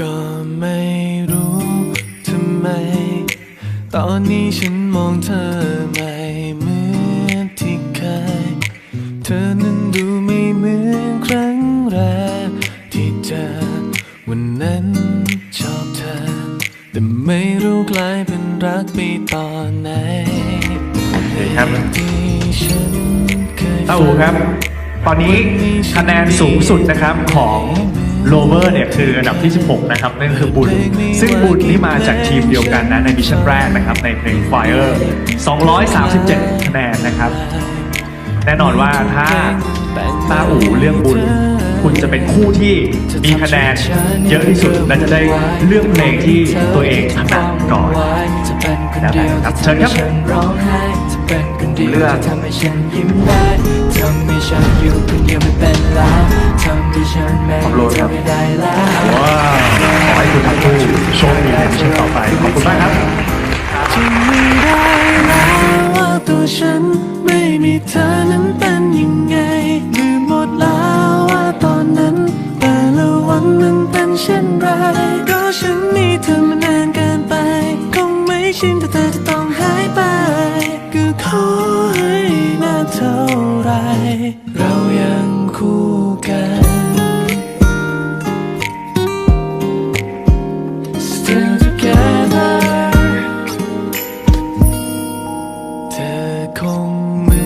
ก็ไม่รู้ทำไม ตอนนี้ฉันมองเธอไม่เหมือนที่เคย เธอนั้นดูไม่เหมือนครั้งแรกที่เจอวันนั้นชอบเธอ แต่ไม่รู้กลายเป็นรักไปตอนไหนครับต้าหูครับ ตอนนี้คะแนนสูงสุดนะครับของ โลเวอร์เนี่ยคืออันดับที่ 16 นะครับนั่นคือบุญ ซึ่งบุญนี่มาจากทีมเดียวกันนะในมิชชั่นแรกนะครับในเพลง Fire 237 คะแนนนะครับ แน่นอนว่าถ้าตาอูเรื่องบุญ คุณจะเป็นคู่ที่มีคะแนนเยอะที่สุด และจะได้เลือกเพลงที่ตัวเองถนัดก่อนจะเป็นคนเดียวครับที่เชิญครับทำให้ฉันร้องไห้จะเป็นคนเดียวเลือก ทำให้ฉันไม่มีเธอไม่ได้แล้วว้าวขอให้คุณทั้งคู่โชคดีในมิชชั่นต่อไป ขอบคุณมากครับจำไม่ได้แล้วว่าตัวฉันไม่มีเธอนั้นเป็นยังไงลืมหมดแล้วว่าตอนนั้น แต่ละวันมันเป็นเช่นไรก็ฉันมีเธอมานานเกินไปคงไม่ชินถ้าเธอจะต้องหายไปก็ขอให้นานเท่าไร เรายังคู่กัน Still together เธอคงเหมื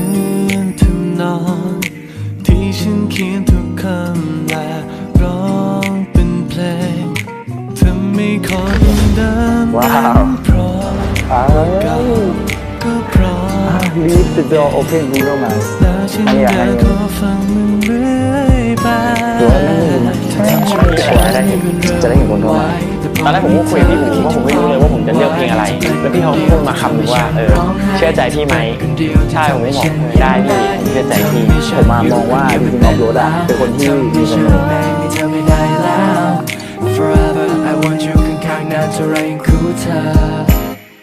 อนทำนองที่ฉันเขียนทุกคำและร้องเป็นเพลงเธอไม่ขอเดิมๆว้าว เพราะก็ก็เพราะ Leave the door open Bruno Mars แล้วฉันไม่อยากอยาให้กขอฟังมันเรื่อยไปหรือว่าไม่มีเธอทำฉันจะได้เห็นจะได้เห็นคนโทรมาต อนแรกผมก็คุยกับพี่ผมว่าผมไม่รู้เลยว่าผมจะเลือกเพลงอะไร แล้วพี่เขาพูดมาคำหนึงว่าเออเชื่อใจพี่ไหมใช่ผมก็บอกเออได้พี่ผมเชื่อใจพี่ผมมามองว่าจริงๆออฟโรดอะเป็นคนที่มีเสน่ห์ Forever I want you ข้างๆนานเท่าไรยังคู่เธอ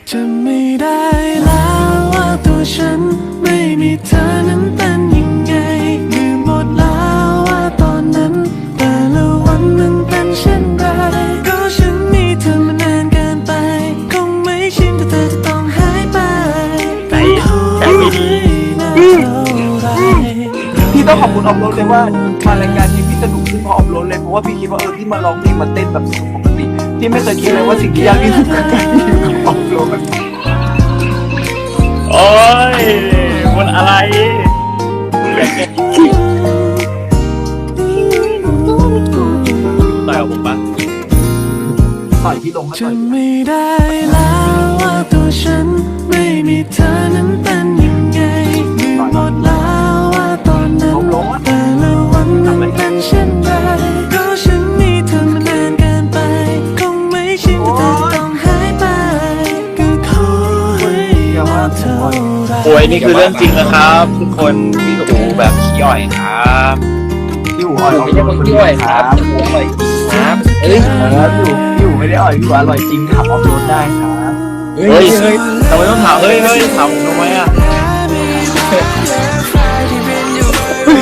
จะไม่ได้แล้วว่าตัวฉันไม่มีเธอนั้นเป็น ขอบคุณออฟโรดเลยว่ามารายการนี้พี่สนุกขึ้นเพราะออฟโรดเลยเพราะว่าพี่คิดว่าเออพี่มาร้องเพลงมาเต้นแบบปกติพี่ไม่เคยคิดเลยว่าสิ่งที่ยากที่สุดคือการอยู่กับออฟโรดโอ้ยมันอะไรต่อยกับผมปะต่อยพี่ลงมาจะต่อย ไม่ได้ล้ว ไรโอ้ยนี่คือเรื่องจริงนะครับ ทุกคนพี่กับอูแบบขี้อ่อยครับพี่อู๋อ่อยออฟโรดคนเดียวครับอูอ่อยครับเอ้ยครับพี่อู๋พี่อู๋ไม่ได้อ่อยพี่อู๋อร่อยจริงถามออฟโรดได้ครับเฮ้ยเฮ้ยทำไมต้องถามเฮ้ยเฮ้ยถามผมทำไมอะ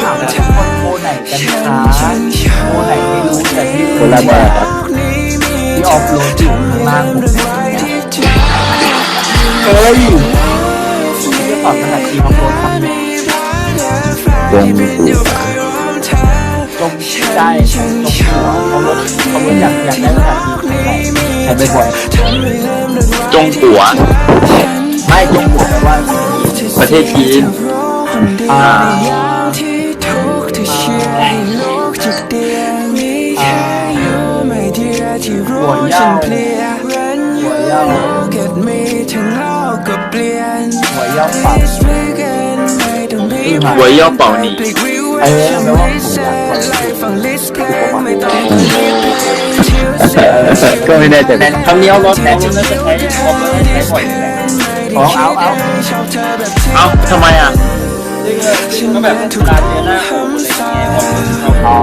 ถามว่าทุกคนโมไหนกันคะโมไหนไม่รู้แต่พี่คนละแบบครับพี่ออฟโรดอยู่ข้างล่างผมเฮ้ยพี่จะ ตอบขนาดทีมออฟโรดครับวงปู่จงได้จงหัวเขาลดเขาลดอยากอยากได้ภาษาจีนใช้บ่อยจงปัวไม่จงหัวแปลว่าประเทศจีนอ่าห้โลกจะเดียงมีแค่อยู่ไม่เดียวที่รู้ฉันเพลียเหัวยาวปาก This weekend ไม่ต้องรีบหัวย่อเป่าหนีปลีกวิวให้ฉันไม่เสร็จไล่ฟังลิสต์เพลงไม่ต้องรีบเพลงชิวเสียก็ไม่แน่ใจแต่คำนี้เอารถแต่นี่น่าจะใช้ผมน่าจะใช้บ่อยแหละเอาเอาเอาชอบเธอแบบเอ้าทำไมอะก็แบบเวลาเจอหน้าผมอะไรอย่างเงี้ยผมชอบอ๋อ